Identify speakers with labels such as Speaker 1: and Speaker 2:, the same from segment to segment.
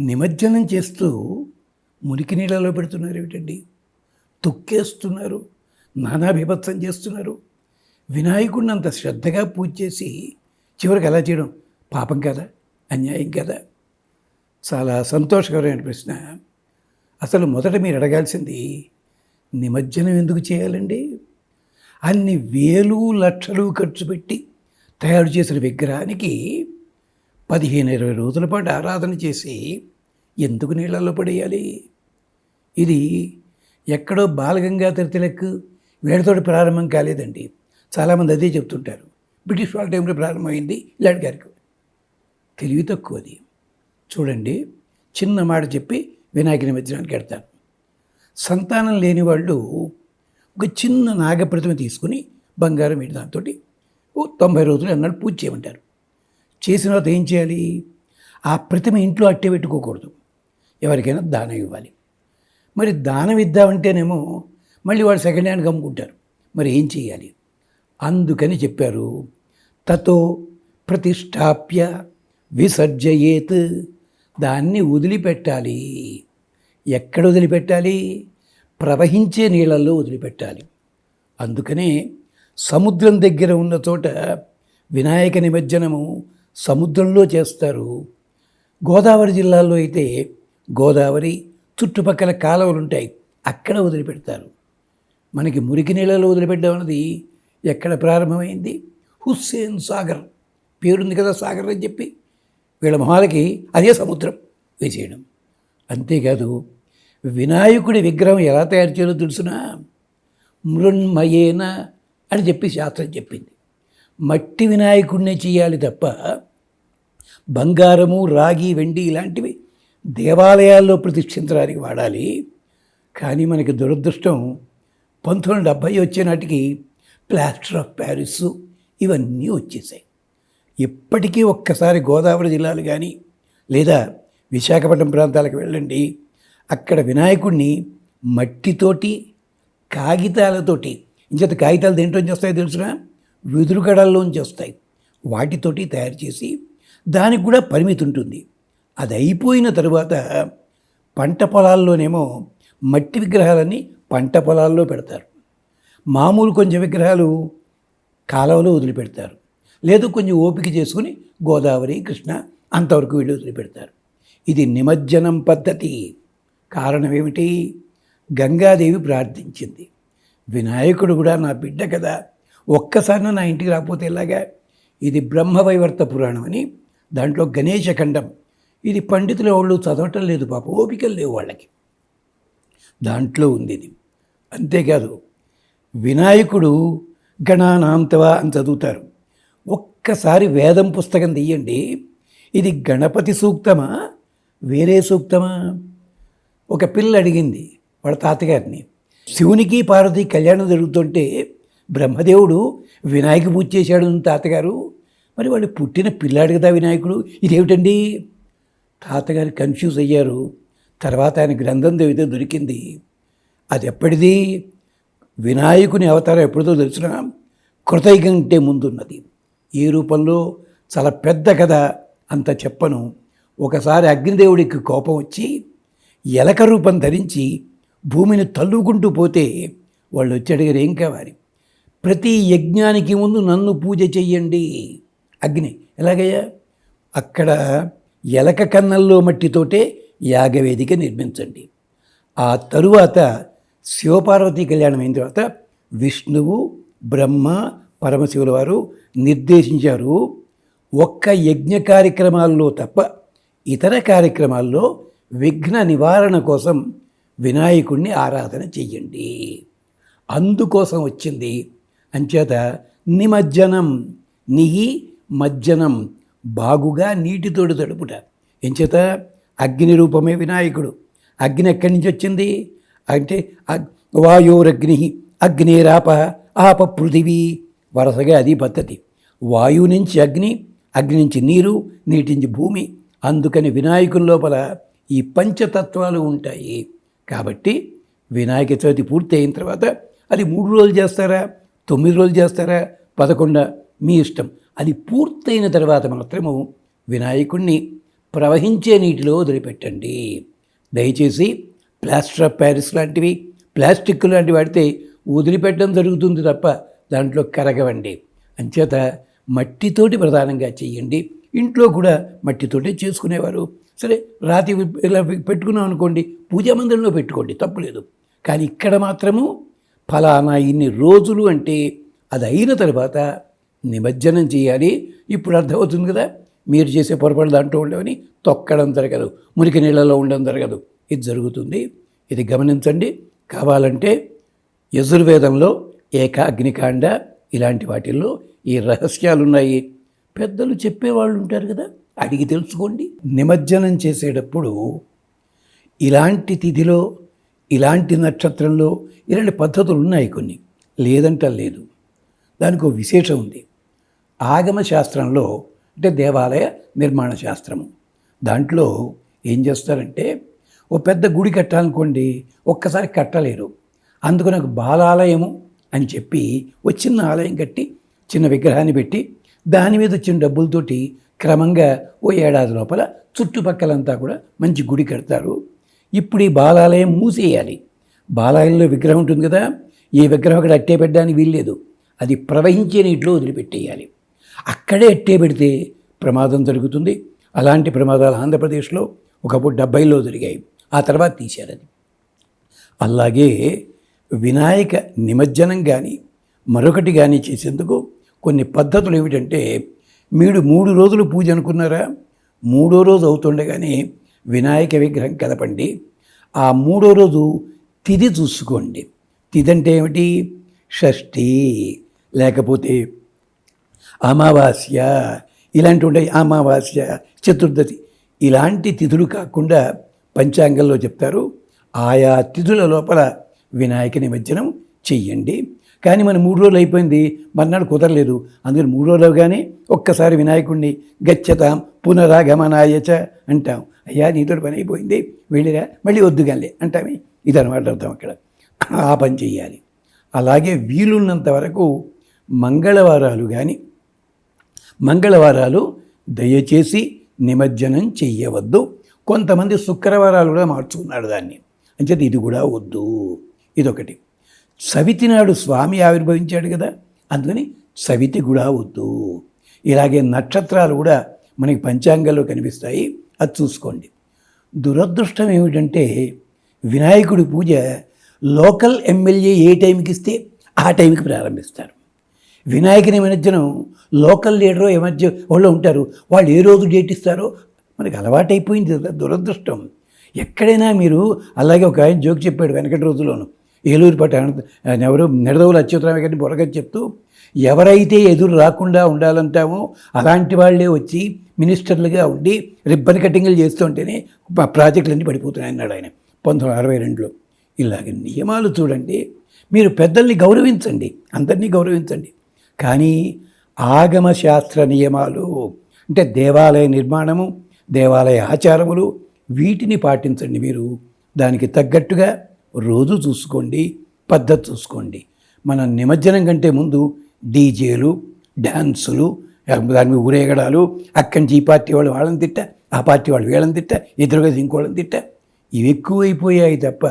Speaker 1: నిమజ్జనం చేస్తూ మురికి నీళ్ళలో పెడుతున్నారు ఏమిటండి? తొక్కేస్తున్నారు నానాభిభత్సం చేస్తున్నారు. వినాయకుడిని అంత శ్రద్ధగా పూజ చేసి చివరికి అలా చేయడం? పాపం కదా? అన్యాయం కదా? చాలా సంతోషకరమైన ప్రశ్న. అసలు మొదట మీరు అడగాల్సింది నిమజ్జనం ఎందుకు చేయాలండి? అన్ని వేలు లక్షలు ఖర్చు పెట్టి తయారు చేసిన విగ్రహానికి పదిహేను ఇరవై రోజుల పాటు ఆరాధన చేసి ఎందుకు నీళ్ళల్లో పడేయాలి? ఇది ఎక్కడో బాలగంగాధర తిలక్ వీళ్ళతోటి ప్రారంభం కాలేదండి. చాలామంది అదే చెప్తుంటారు. బ్రిటిష్ వాళ్ళ టైంలో ప్రారంభమైంది ఇలాంటి గారికి. తెలివి తక్కువది చూడండి చిన్న మాట చెప్పి వినాయక నిమజ్జనానికి వెడతారు సంతానం లేని వాళ్ళు ఒక చిన్న నాగప్రతిమ తీసుకుని బంగారం వీటి దాంతో ఓ తొంభై రోజులు అన్నాడు పూజ చేయమంటారు. చేసిన తర్వాత ఏం చేయాలి? ఆ ప్రతిమ ఇంట్లో అట్టే పెట్టుకోకూడదు. ఎవరికైనా దానం ఇవ్వాలి. మరి దానం ఇద్దామంటేనేమో మళ్ళీ వాళ్ళు సెకండ్ హ్యాండ్ అమ్ముకుంటారు మరి ఏం చేయాలి అందుకని చెప్పారు. తతో ప్రతిష్టాప్య విసర్జయేత్. దాన్ని వదిలిపెట్టాలి. ఎక్కడ వదిలిపెట్టాలి? ప్రవహించే నీళ్ళల్లో వదిలిపెట్టాలి. అందుకనే సముద్రం దగ్గర ఉన్న చోట వినాయక నిమజ్జనము సముద్రంలో చేస్తారు. గోదావరి జిల్లాలో అయితే గోదావరి చుట్టుపక్కల కాలువలు ఉంటాయి. అక్కడ వదిలిపెడతారు. మనకి మురికి నీళ్ళలో వదిలిపెట్టడం అన్నది ఎక్కడ ప్రారంభమైంది? హుస్సేన్ సాగర్. పేరుంది కదా సాగర్ అని చెప్పి. వీళ్ళ మొహాలకి అదే సముద్రం వేసేయడం. అంతేకాదు వినాయకుడి విగ్రహం ఎలా తయారు చేయాలో తెలుసునా? మృణ్మయేన అని చెప్పి శాస్త్రం చెప్పింది. మట్టి వినాయకుడినే చేయాలి తప్ప బంగారము రాగి వెండి ఇలాంటివి దేవాలయాల్లో ప్రతిష్ఠించడానికి వాడాలి. కానీ మనకి దురదృష్టం పంతొమ్మిది వందల డెబ్భై వచ్చేనాటికి ప్లాస్టర్ ఆఫ్ ప్యారిస్ ఇవన్నీ వచ్చేసాయి. ఇప్పటికీ ఒక్కసారి గోదావరి జిల్లాలు కానీ లేదా విశాఖపట్నం ప్రాంతాలకు వెళ్ళండి. అక్కడ వినాయకుడిని మట్టితోటి కాగితాలతోటి ఇంచేత కాగితాలు దేంట్లోంచి వస్తాయో తెలుసునా? వెదురుగడల్లోంచి వస్తాయి. వాటితోటి తయారు చేసి దానికి కూడా పరిమితి ఉంటుంది. అది అయిపోయిన తరువాత పంట పొలాల్లోనేమో మట్టి విగ్రహాలన్నీ పంట పొలాల్లో పెడతారు. మామూలు కొంచెం విగ్రహాలు కాలువలో వదిలిపెడతారు. లేదు కొంచెం ఓపిక చేసుకుని గోదావరి కృష్ణ అంతవరకు వీళ్ళు వదిలిపెడతారు. ఇది నిమజ్జనం పద్ధతి. కారణం ఏమిటి గంగాదేవి ప్రార్థించింది. వినాయకుడు కూడా నా బిడ్డ కదా. ఒక్కసారి నా ఇంటికి రాకపోతే ఇలాగా ఇది బ్రహ్మవైవర్త పురాణం అని దాంట్లో గణేశఖండం ఇది పండితుల వాళ్ళు చదవటం లేదు పాప ఓపికలు లేవు వాళ్ళకి. దాంట్లో ఉంది ఇది. అంతేకాదు వినాయకుడు గణానాంతవా అని చదువుతారు. ఒక్కసారి వేదం పుస్తకం తీయండి. ఇది గణపతి సూక్తమా? వేరే సూక్తమా? ఒక పిల్ల అడిగింది వాళ్ళ తాతగారిని. శివునికి పార్వతి కళ్యాణం జరుగుతుంటే బ్రహ్మదేవుడు వినాయక పూజ చేశాడు తాతగారు. మరి వాళ్ళు పుట్టిన పిల్లాడు కదా వినాయకుడు. ఇదేమిటండి? తాతగారు కన్ఫ్యూజ్ అయ్యారు. తర్వాత ఆయన గ్రంథం చదివితే దొరికింది. అది ఎప్పటిది వినాయకుని అవతారం ఎప్పుడుదో తెలిసిన? కృతయుగం కంటే ముందున్నది. ఏ రూపంలో? చాలా పెద్ద కథ. అంత చెప్పను. ఒకసారి అగ్నిదేవుడికి కోపం వచ్చి ఎలక రూపం ధరించి భూమిని తల్లుకుంటూ పోతే వాళ్ళు వచ్చి అడిగారు ఏం కావాలి? ప్రతి యజ్ఞానికి ముందు నన్ను పూజ చెయ్యండి. అగ్ని. ఎలాగయ్యా? అక్కడ ఎలక కన్నల్లో మట్టితోటే యాగవేదిక నిర్మించండి. ఆ తరువాత శివపార్వతి కళ్యాణం అయిన తర్వాత విష్ణువు బ్రహ్మ పరమశివుల వారు నిర్దేశించారు ఒక్క యజ్ఞ కార్యక్రమాల్లో తప్ప ఇతర కార్యక్రమాల్లో విఘ్న నివారణ కోసం వినాయకుడిని ఆరాధన చెయ్యండి. అందుకోసం వచ్చింది అంచేత నిమజ్జనం నిహి మజ్జనం బాగుగా నీటితోడు తడుపుట. ఎంచేత అగ్ని రూపమే వినాయకుడు. అగ్ని ఎక్కడి నుంచి వచ్చింది? అంటే అగ్- వాయోరగ్ని అగ్నేరాప ఆప పృథివీ వరుసగా అది పద్ధతి. వాయువు నుంచి అగ్ని అగ్ని నుంచి నీరు నీటి నుంచి భూమి అందుకని వినాయకుని లోపల ఈ పంచతత్వాలు ఉంటాయి. కాబట్టి వినాయక చవితి పూర్తి అయిన తర్వాత అది మూడు రోజులు చేస్తారా? తొమ్మిది రోజులు చేస్తారా? పదకొండ? మీ ఇష్టం. అది పూర్తయిన తర్వాత మాత్రము వినాయకుణ్ణి ప్రవహించే నీటిలో వదిలిపెట్టండి. దయచేసి ప్లాస్టర్ ఆఫ్ ప్యారిస్ లాంటివి ప్లాస్టిక్ లాంటివి వాడితే వదిలిపెట్టడం జరుగుతుంది తప్ప దాంట్లో కరగవండి. అంచేత మట్టితోటి ప్రధానంగా చేయండి. ఇంట్లో కూడా మట్టితోటే చేసుకునేవారు. సరే రాతి ఇలా పెట్టుకున్నాం అనుకోండి పూజా మందిరంలో పెట్టుకోండి తప్పులేదు. కానీ ఇక్కడ మాత్రము ఫలానా ఇన్ని రోజులు అంటే అది అయిన తర్వాత నిమజ్జనం చేయాలి. ఇప్పుడు అర్థమవుతుంది కదా మీరు చేసే పొరపాటు దాంట్లో ఉండవని తొక్కడం జరగదు మురికి నీళ్ళలో ఉండడం జరగదు. ఇది జరుగుతుంది. ఇది గమనించండి. కావాలంటే యజుర్వేదంలో ఏకాగ్నికాండ ఇలాంటి వాటిల్లో ఈ రహస్యాలు ఉన్నాయి పెద్దలు చెప్పేవాళ్ళు ఉంటారు కదా అడిగి తెలుసుకోండి. నిమజ్జనం చేసేటప్పుడు ఇలాంటి తిథిలో ఇలాంటి నక్షత్రంలో ఇలాంటి పద్ధతులు ఉన్నాయి కొన్ని. లేదంట లేదు. దానికి ఒక విశేషం ఉంది. ఆగమ శాస్త్రంలో అంటే దేవాలయ నిర్మాణ శాస్త్రము. దాంట్లో ఏం చేస్తారంటే ఓ పెద్ద గుడి కట్టాలనుకోండి ఒక్కసారి కట్టలేరు. అందుకు నాకు బాలాలయము అని చెప్పి ఓ చిన్న ఆలయం కట్టి చిన్న విగ్రహాన్ని పెట్టి దాని మీద వచ్చిన డబ్బులతోటి క్రమంగా ఓ ఏడాది లోపల చుట్టుపక్కలంతా కూడా మంచి గుడి కడతారు. ఇప్పుడు ఈ బాలాలయం మూసేయాలి. బాలాలయంలో విగ్రహం ఉంటుంది కదా ఈ విగ్రహం అక్కడ అట్టే పెట్టడానికి వీల్లేదు. అది ప్రవహించే నీటిలో వదిలిపెట్టేయాలి. అక్కడే అట్టే పెడితే ప్రమాదం జరుగుతుంది. అలాంటి ప్రమాదాలు ఆంధ్రప్రదేశ్లో ఒకప్పుడు డెబ్బైలో జరిగాయి. ఆ తర్వాత తీశారు అది. అలాగే వినాయక నిమజ్జనం కానీ మరొకటి కానీ చేసేందుకు కొన్ని పద్ధతులు ఏమిటంటే మీరు మూడు రోజులు పూజ అనుకున్నారా? మూడో రోజు అవుతుండగానే వినాయక విగ్రహం కదపండి. ఆ మూడో రోజు తిథి చూసుకోండి. తిది అంటే ఏమిటి? షష్ఠి. లేకపోతే అమావాస్య. ఇలాంటి ఉంటాయి. అమావాస్య చతుర్దశి. ఇలాంటి తిథులు కాకుండా పంచాంగంలో చెప్తారు. ఆయా తిథుల లోపల వినాయక నిమజ్జనం చెయ్యండి. కానీ మన మూడు రోజులు అయిపోయింది. మర్నాడు కుదరలేదు. అందుకని మూడు రోజులు కానీ ఒక్కసారి వినాయకుడిని గచ్చతాం పునరాగమనాయచ అంటాం. అయ్యా నీతో పని అయిపోయింది వెళ్ళిరా మళ్ళీ వద్దుగాలే అంటామే. ఇది అనమాట అర్థం అక్కడ. ఆ పని చెయ్యాలి. అలాగే వీలున్నంత వరకు మంగళవారాలు కానీ మంగళవారాలు దయచేసి నిమజ్జనం చెయ్యవద్దు. కొంతమంది శుక్రవారాలు కూడా మార్చుకున్నాడు దాన్ని. అంచేత ఇది కూడా వద్దు. ఇదొకటి. సవితి నాడు స్వామి ఆవిర్భవించాడు కదా అందుకని సవితి కూడా వద్దు. ఇలాగే నక్షత్రాలు కూడా మనకి పంచాంగాల్లో కనిపిస్తాయి. అది చూసుకోండి. దురదృష్టం ఏమిటంటే వినాయకుడి పూజ లోకల్ ఎమ్మెల్యే ఏ టైంకి ఇస్తే ఆ టైంకి ప్రారంభిస్తారు. వినాయక నిమజ్జనం లోకల్ లీడరు ఈ మధ్య వాళ్ళు ఉంటారు వాళ్ళు ఏ రోజు డేట్ ఇస్తారో మనకి అలవాటైపోయింది దురదృష్టం. ఎక్కడైనా మీరు అలాగే ఒక ఆయన జోక్ చెప్పాడు వెనకటి రోజులోను ఏలూరు పట్ట ఎవరు నిడదవులు అచ్యుతరామ గారిని బొరగని చెప్తూ ఎవరైతే ఎదురు రాకుండా ఉండాలంటామో అలాంటి వాళ్ళే వచ్చి మినిస్టర్లుగా ఉండి రిబ్బన్ కటింగ్లు చేస్తుంటేనే ప్రాజెక్టులన్నీ పడిపోతున్నాయి అన్నాడు ఆయన. పంతొమ్మిది అరవై రెండులో. ఇలాగ నియమాలు చూడండి. మీరు పెద్దల్ని గౌరవించండి. అందరినీ గౌరవించండి. కానీ ఆగమ శాస్త్ర నియమాలు అంటే దేవాలయ నిర్మాణము దేవాలయ ఆచారములు వీటిని పాటించండి మీరు. దానికి తగ్గట్టుగా రోజు చూసుకోండి పద్ధతి చూసుకోండి. మన నిమజ్జనం కంటే ముందు డీజేలు డ్యాన్సులు దాని మీద ఊరేగడాలు అక్కడి నుంచి ఈ పార్టీ వాళ్ళు వాళ్ళని తిట్ట ఆ పార్టీ వాళ్ళు వీళ్ళని తిట్ట ఎదురుగా ఇంకోళ్ళని తిట్ట. ఇవి ఎక్కువైపోయాయి తప్ప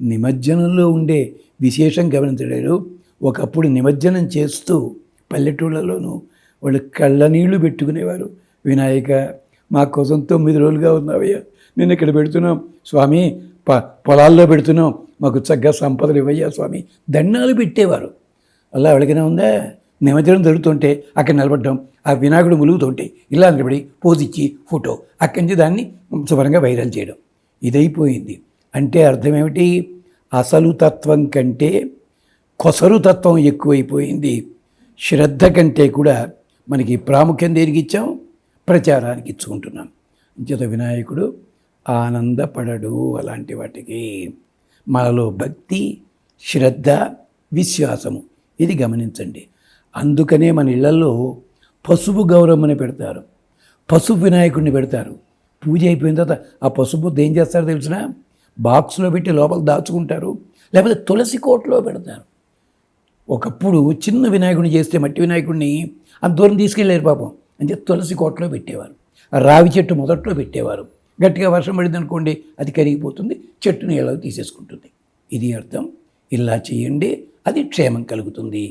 Speaker 1: నిమజ్జనంలో ఉండే విశేషం గమనించలేరు. ఒకప్పుడు నిమజ్జనం చేస్తూ పల్లెటూళ్ళలోనూ వాళ్ళు కళ్ళ నీళ్ళు పెట్టుకునేవారు. వినాయక మా కోసం తొమ్మిది రోజులుగా ఉన్నావయ్యా నేను ఇక్కడ పెడుతున్నాం. స్వామి ప పొలాల్లో పెడుతున్నాం. మాకు చక్కగా సంపదలు ఇవ్వయ్యా స్వామి. దండాలు పెట్టేవారు. అలా ఎవరికైనా ఉందా? నిమజ్జనం జరుగుతుంటే అక్కడ నిలబడ్డం ఆ వినాయకుడు ములుగుతుంటే ఇలా నిలబడి పోజ్ ఇచ్చి ఫోటో అక్కడి నుంచి దాన్ని శుభ్రంగా వైరల్ చేయడం. ఇదైపోయింది. అంటే అర్థం ఏమిటి అసలు తత్వం కంటే కొసరు తత్వం ఎక్కువైపోయింది. శ్రద్ధ కంటే కూడా మనకి ప్రాముఖ్యం దేనికి ఇచ్చాం? ప్రచారానికి ఇచ్చుకుంటున్నాం. చేత వినాయకుడు ఆనందపడడు అలాంటి వాటికి. మనలో భక్తి శ్రద్ధ విశ్వాసము ఇది గమనించండి. అందుకనే మన ఇళ్ళలో పసుపు గౌరమ్మని పెడతారు. పసుపు వినాయకుడిని పెడతారు. పూజ అయిపోయిన తర్వాత ఆ పసుపు ఏం చేస్తారో తెలిసిన? బాక్స్లో పెట్టి లోపల దాచుకుంటారు. లేకపోతే తులసి కోట్లో పెడతారు. ఒకప్పుడు చిన్న వినాయకుడిని చేస్తే మట్టి వినాయకుడిని అంత దూరం తీసుకెళ్ళారు పాపం. అంటే తులసి కోట్లో పెట్టేవారు. రావి చెట్టు మొదట్లో పెట్టేవారు. గట్టిగా వర్షం పడింది అనుకోండి అది కరిగిపోతుంది చెట్టుని ఎలా తీసేసుకుంటుంది. ఇది అర్థం. ఇలా చేయండి. అది క్షేమం కలుగుతుంది.